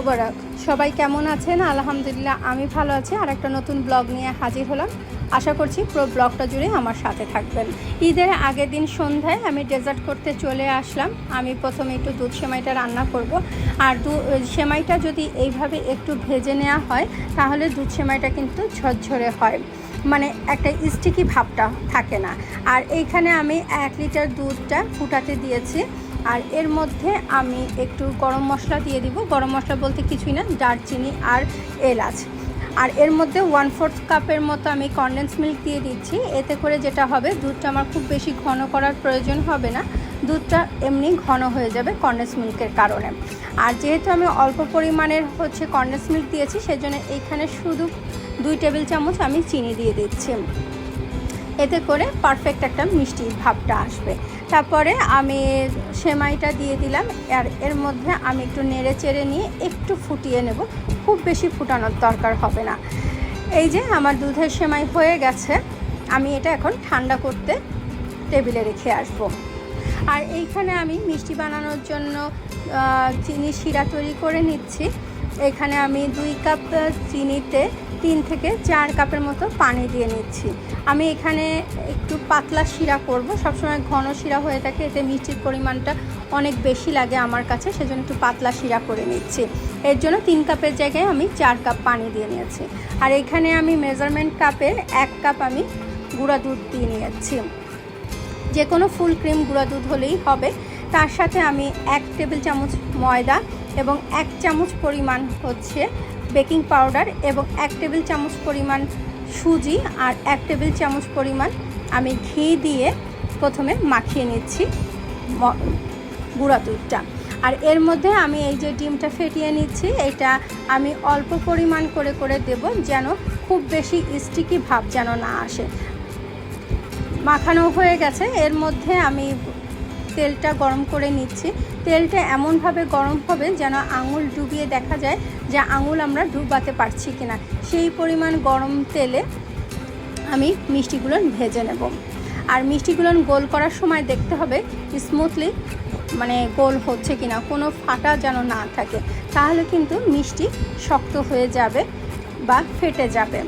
মোবারক। সবাই কেমন আছেন? আলহামদুলিল্লাহ, আমি ভালো আছি। আর একটা নতুন ব্লগ নিয়ে হাজির হলাম। আশা করছি পুরো ব্লগটা জুড়ে আমার সাথে থাকবেন। ঈদের আগের দিন সন্ধ্যায় আমি ডেজার্ট করতে চলে আসলাম। আমি প্রথমে একটু দুধ সেমাইটা রান্না করব। আর দু সেমাইটা যদি এইভাবে একটু ভেজে নেওয়া হয়, তাহলে দুধ সেমাইটা কিন্তু ঝরঝরে হয়। মানে একটা স্টিকি ভাবটা থাকে না। আর এইখানে আমি এক লিটার দুধটা ফুটাতে দিয়েছি। আর এর মধ্যে আমি একটু গরম মশলা দিয়ে দিব। গরম মশলা বলতে কিছুই না, দারচিনি আর এলাচ। আর এর মধ্যে ওয়ান ফোর্থ কাপের মতো আমি কনডেন্স মিল্ক দিয়ে দিচ্ছি। এতে করে যেটা হবে, দুধটা আমার খুব বেশি ঘন করার প্রয়োজন হবে না। দুধটা এমনি ঘন হয়ে যাবে কনডেন্স মিল্কের কারণে। আর যেহেতু আমি অল্প পরিমাণের হচ্ছে কনডেন্স মিল্ক দিয়েছি, সেজন্য এইখানে শুধু দুই টেবিল চামচ আমি চিনি দিয়ে দিচ্ছি। এতে করে পারফেক্ট একটা মিষ্টি ভাবটা আসবে। তারপরে আমি সেমাইটা দিয়ে দিলাম। আর এর মধ্যে আমি একটু নেড়ে চেড়ে নিয়ে একটু ফুটিয়ে নেব। খুব বেশি ফুটানোর দরকার হবে না। এই যে আমার দুধের সেমাই হয়ে গেছে। আমি এটা এখন ঠান্ডা করতে টেবিলে রেখে আসব। আর এইখানে আমি মিষ্টি বানানোর জন্য চিনি শিরা তৈরি করে নিচ্ছি। এখানে আমি দুই কাপ চিনিতে তিন থেকে চার কাপের মতো পানি দিয়ে নিচ্ছি। আমি এখানে একটু পাতলা শিরা করব। সবসময় ঘন শিরা হয়ে থাকে, এতে মিষ্টির পরিমাণটা অনেক বেশি লাগে আমার কাছে, সেজন্য একটু পাতলা শিরা করে নিচ্ছি। এর জন্য তিন কাপের জায়গায় আমি চার কাপ পানি দিয়ে নিয়েছি। আর এখানে আমি মেজারমেন্ট কাপের এক কাপ আমি গুঁড়া দুধ দিয়ে নিয়েছি। যে কোনো ফুল ক্রিম গুঁড়া দুধ হলেই হবে। তার সাথে আমি এক টেবিল চামচ ময়দা এবং এক চামচ পরিমাণ হচ্ছে বেকিং পাউডার এবং এক টেবিল চামচ পরিমাণ সুজি আর এক টেবিল চামচ পরিমাণ আমি ঘি দিয়ে প্রথমে মাখিয়ে নিচ্ছি গুঁড়া দুধটা। আর এর মধ্যে আমি এই যে ডিমটা ফেটিয়ে নিচ্ছি, এটা আমি অল্প পরিমাণ করে করে দেব যেন খুব বেশি স্টিকি ভাব যেন না আসে। মাখানো হয়ে গেছে, এর মধ্যে আমি তেলটা গরম করে নিচ্ছি। তেলটা এমনভাবে গরম হবে যেন আঙুল ডুবিয়ে দেখা যায় যে আঙুল আমরা ডুবাতে পারছি কিনা। সেই পরিমাণ গরম তেলে আমি মিষ্টিগুলো ভেজে নেব। আর মিষ্টিগুলো গোল করার সময় দেখতে হবে স্মুথলি মানে গোল হচ্ছে কিনা, কোনো ফাটা যেন না থাকে। তাহলে কিন্তু মিষ্টি শক্ত হয়ে যাবে বা ফেটে যাবে।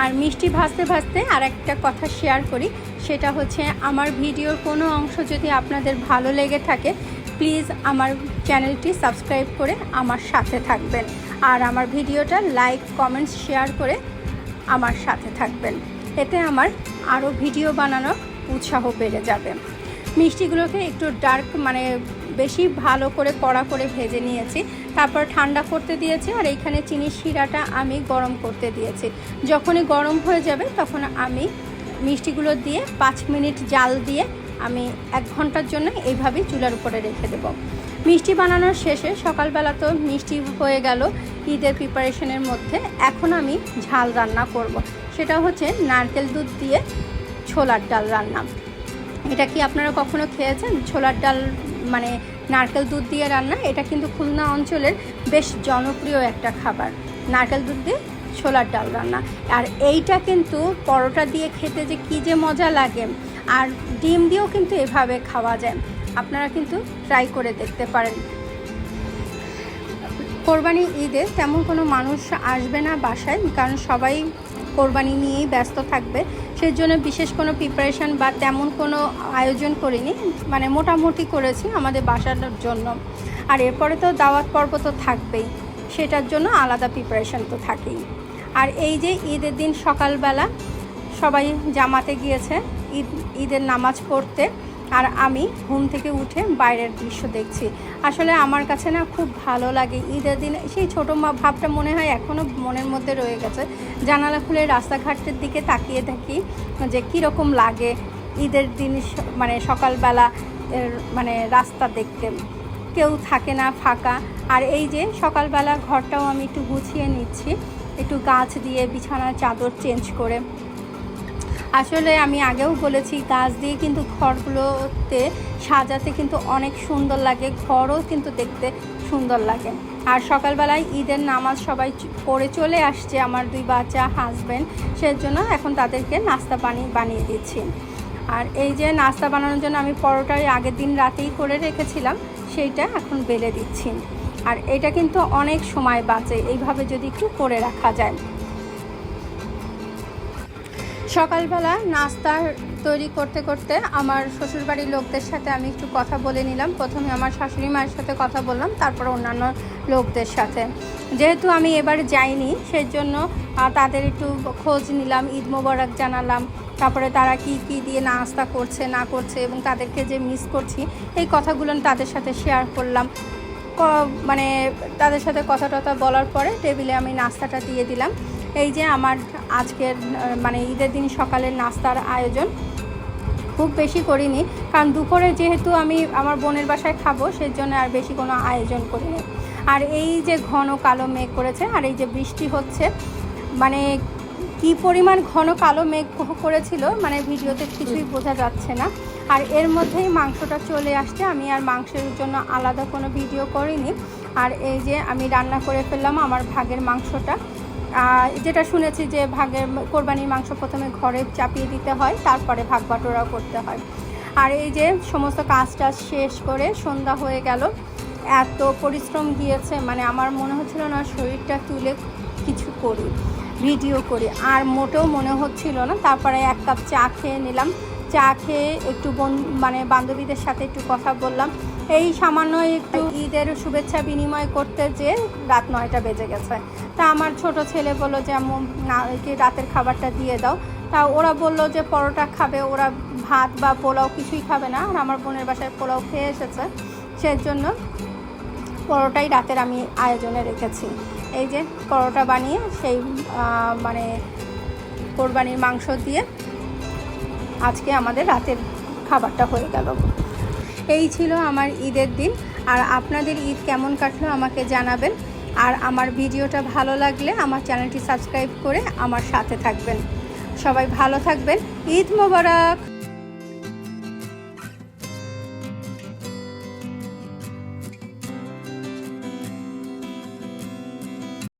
আর মিষ্টি ভাজতে ভাজতে আর একটা কথা শেয়ার করি, সেটা হচ্ছে আমার ভিডিওর কোনো অংশ যদি আপনাদের ভালো লেগে থাকে প্লিজ আমার চ্যানেলটি সাবস্ক্রাইব করে আমার সাথে থাকবেন। আর আমার ভিডিওটা লাইক কমেন্টস শেয়ার করে আমার সাথে থাকবেন। এতে আমার আরও ভিডিও বানানোর উৎসাহ বেড়ে যাবে। মিষ্টিগুলোকে একটু ডার্ক মানে বেশি ভালো করে কড়া করে ভেজে নিয়েছি। তারপর ঠান্ডা করতে দিয়েছি আর এইখানে চিনির শিরাটা আমি গরম করতে দিয়েছি। যখনই গরম হয়ে যাবে তখন আমি মিষ্টিগুলো দিয়ে পাঁচ মিনিট জাল দিয়ে আমি এক ঘণ্টার জন্য এইভাবেই চুলার উপরে রেখে দেবো। মিষ্টি বানানোর শেষে সকালবেলা তো মিষ্টি হয়ে গেল ঈদের প্রিপারেশনের মধ্যে। এখন আমি ঝাল রান্না করব। সেটা হচ্ছে নারকেল দুধ দিয়ে ছোলার ডাল রান্না। এটা কি আপনারা কখনো খেয়েছেন? ছোলার ডাল মানে নারকেল দুধ দিয়ে রান্না, এটা কিন্তু খুলনা অঞ্চলের বেশ জনপ্রিয় একটা খাবার। নারকেল দুধ দিয়ে ছোলার ডাল রান্না। আর এইটা কিন্তু পরোটা দিয়ে খেতে যে কী যে মজা লাগে, আর ডিম দিয়েও কিন্তু এভাবে খাওয়া যায়। আপনারা কিন্তু ট্রাই করে দেখতে পারেন। কোরবানি ঈদে তেমন কোনো মানুষ আসবে না বাসায়, কারণ সবাই কোরবানি নিয়েই ব্যস্ত থাকবে। সেই জন্য বিশেষ কোনো প্রিপারেশন বা তেমন কোনো আয়োজন করিনি। মানে মোটামুটি করেছি আমাদের বাসার জন্য। আর এরপরে তো দাওয়াত পর্ব তো থাকবেই। সেটার জন্য আলাদা প্রিপারেশন তো থাকেই। আর এই যে ঈদের দিন সকালবেলা সবাই জামাতে গিয়েছে, ঈদ, ঈদের নামাজ পড়তে। আর আমি ঘুম থেকে উঠে বাইরের দৃশ্য দেখছি। আসলে আমার কাছে না খুব ভালো লাগে। ঈদের দিনে সেই ছোটো ভাবটা মনে হয় এখনও মনের মধ্যে রয়ে গেছে। জানালা খুলে রাস্তাঘাটের দিকে তাকিয়ে থাকি যে কীরকম লাগে ঈদের দিন মানে সকালবেলা মানে রাস্তা দেখতে। কেউ থাকে না ফাঁকা। আর এই যে সকালবেলা ঘরটাও আমি একটু গুছিয়ে নিচ্ছি। একটু গাছ দিয়ে বিছানার চাদর চেঞ্জ করে। আসলে আমি আগেও বলেছি, গাছ দিয়ে কিন্তু ঘরগুলোতে সাজাতে কিন্তু অনেক সুন্দর লাগে, ঘরও কিন্তু দেখতে সুন্দর লাগে। আর সকালবেলায় ঈদের নামাজ সবাই পড়ে চলে আসছে আমার দুই বাচ্চা হাজব্যান্ড সেজন্য এখন তাদেরকে নাস্তা পানি বানিয়ে দিচ্ছি। আর এই যে নাস্তা বানানোর জন্য আমি পরোটাই আগের দিন রাতেই করে রেখেছিলাম, সেইটা এখন বেলে দিচ্ছি। আর এটা কিন্তু অনেক সময় বাঁচে, এইভাবে যদি একটু করে রাখা যায়। সকালবেলা নাস্তা তৈরি করতে করতে আমার শ্বশুরবাড়ির লোকদের সাথে আমি একটু কথা বলে নিলাম। প্রথমে আমার শাশুড়ি মায়ের সাথে কথা বললাম, তারপর অন্যান্য লোকদের সাথে। যেহেতু আমি এবার যাইনি সেই জন্য তাদের একটু খোঁজ নিলাম, ঈদ মোবারক জানালাম, তারপরে তারা কি কি দিয়ে নাস্তা করছে, না করছে এবং তাদেরকে যে মিস করছি, এই কথাগুলো তাদের সাথে শেয়ার করলাম। মানে তাদের সাথে কথা টথা বলার পরে টেবিলে আমি নাস্তাটা দিয়ে দিলাম। এই যে আমার আজকের মানে ঈদের দিন সকালের নাস্তার আয়োজন খুব বেশি করিনি। কারণ দুপুরে যেহেতু আমি আমার বোনের বাসায় খাব সেই জন্য আর বেশি কোনো আয়োজন করিনি। আর এই যে ঘন কালো মেঘ করেছে, আর এই যে বৃষ্টি হচ্ছে মানে কি পরিমাণ ঘন কালো মেঘ করেছিল মানে ভিডিওতে কিছুই বোঝা যাচ্ছে না। আর এর মধ্যেই মাংসটা চলে আসছে, আমি আর মাংসের জন্য আলাদা কোনো ভিডিও করিনি। আর এই যে আমি রান্না করে ফেললাম আমার ভাগের মাংসটা। যেটা শুনেছি যে ভাগের কোরবানির মাংস প্রথমে ঘরে চাপিয়ে দিতে হয়, তারপরে ভাগ বাটোরা করতে হয়। আর এই যে সমস্ত কাজ টাজ শেষ করে সন্ধ্যা হয়ে গেল, এত পরিশ্রম গিয়েছে মানে আমার মনে হচ্ছিল না শরীরটা তুলে কিছু করি, ভিডিও করি। আর মোটেও মনে হচ্ছিল না, তারপরে এক কাপ চা খেয়ে নিলাম। চা খেয়ে একটু বন মানে বান্ধবীদের সাথে একটু কথা বললাম। এই সামান্য একটু ঈদের শুভেচ্ছা বিনিময় করতে যে রাত নয়টা বেজে গেছে। তা আমার ছোট ছেলে বলল যে না কি রাতের খাবারটা দিয়ে দাও। তা ওরা বলল যে, পরোটা খাবে, ওরা ভাত বা পোলাও কিছুই খাবে না। আর আমার বোনের বাসায় পোলাও খেয়ে এসেছে। সেই জন্য পরোটাই রাতের আমি আয়োজনে রেখেছি। এই যে পরোটা বানিয়ে সেই মানে কোরবানির মাংস দিয়ে আজকে আমাদের রাতের খাবারটা হয়ে গেল। এই ছিল আমার ঈদের দিন। আর আপনাদের ঈদ কেমন কাটলো আমাকে জানাবেন। আর আমার ভিডিওটা ভালো লাগলে আমার চ্যানেলটি সাবস্ক্রাইব করে আমার সাথে থাকবেন। সবাই ভালো থাকবেন। ঈদ মোবারক!